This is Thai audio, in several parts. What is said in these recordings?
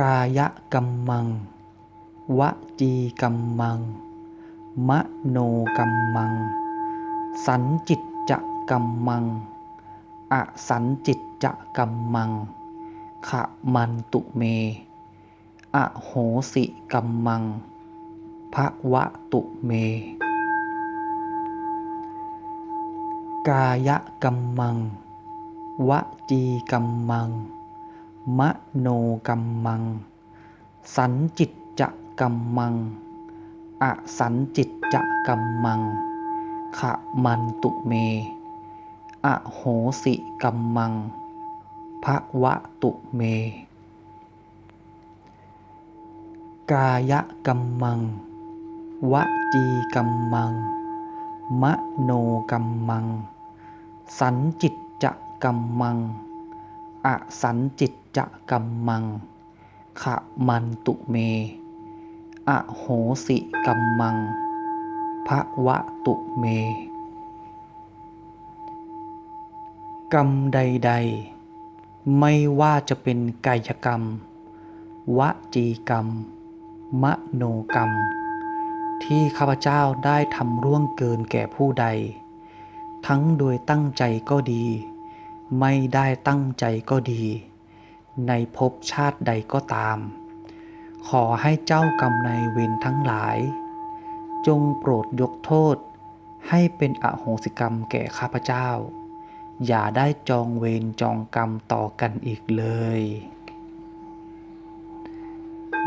กายกัมมัง วจีกัมมัง มโนกัมมัง สันจิตจะกัมมัง อสันจิตจะกัมมัง ขะมันตุเม อโหสิกัมมังภะวะตุเม กายกัมมัง วจีกัมมัง มโนกัมมัง สันจิตจะกัมมัง อสันจิตจะกัมมัง ขะมันตุเม อโหสิกัมมังภะวะตุเม กายกัมมัง วจีกัมมัง มโนกัมมัง สันจิตจะกัมมัง อสันจิต จะกัมมัง ขะมันตุเม อโหสิกัมมัง ภะวะตุเม กรรมใด ๆ ไม่ว่าจะเป็นกายกรรม วจีกรรม มโนกรรม ที่ข้าพเจ้าได้ทำร่วงเกินแก่ผู้ใด ทั้งโดยตั้งใจก็ดี ไม่ได้ตั้งใจก็ดี ในภพชาติใดก็ตาม ขอให้เจ้ากรรมนายเวรทั้งหลาย จงโปรดยกโทษ ให้เป็นอโหสิกรรมแก่ข้าพเจ้า อย่าได้จองเวรจองกรรมต่อกันอีกเลย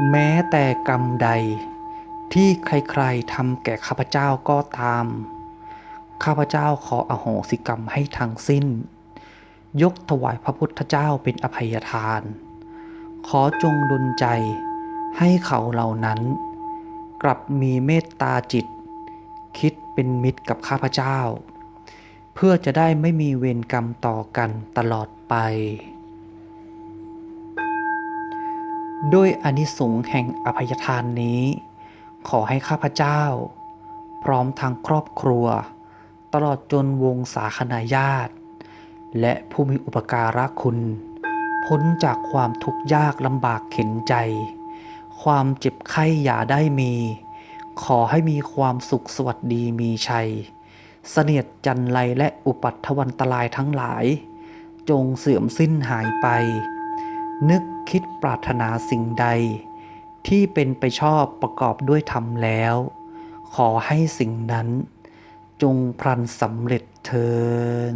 แม้แต่กรรมใดที่ใครๆทำแก่ข้าพเจ้าก็ตาม ข้าพเจ้าขออโหสิกรรมให้ทั้งสิ้น ยกถวายพระพุทธเจ้าเป็นอภัยทาน ขอจงดลใจให้เขาเหล่านั้น กลับมีเมตตาจิต คิดเป็นมิตรกับข้าพเจ้า เพื่อจะได้ไม่มีเวรกรรมต่อกันตลอดไป ด้วยอนิสงส์แห่งอภัยทานนี้ ขอให้ข้าพเจ้า พร้อมทางครอบครัว ตลอดจนวงสาคนาญาติ และผู้มีอุปการะคุณ พ้นจากความทุกข์ยากลำบากเข็นใจ ความเจ็บไข้อย่าได้มี ขอให้มีความสุขสวัสดีมีชัย เสนียดจันไรและอุปัตถวันตรายทั้งหลาย จงเสื่อมสิ้นหายไป นึกคิดปรารถนาสิ่งใด ที่เป็นไปชอบประกอบด้วยธรรมแล้ว ขอให้สิ่งนั้น จงพลันสำเร็จเทิน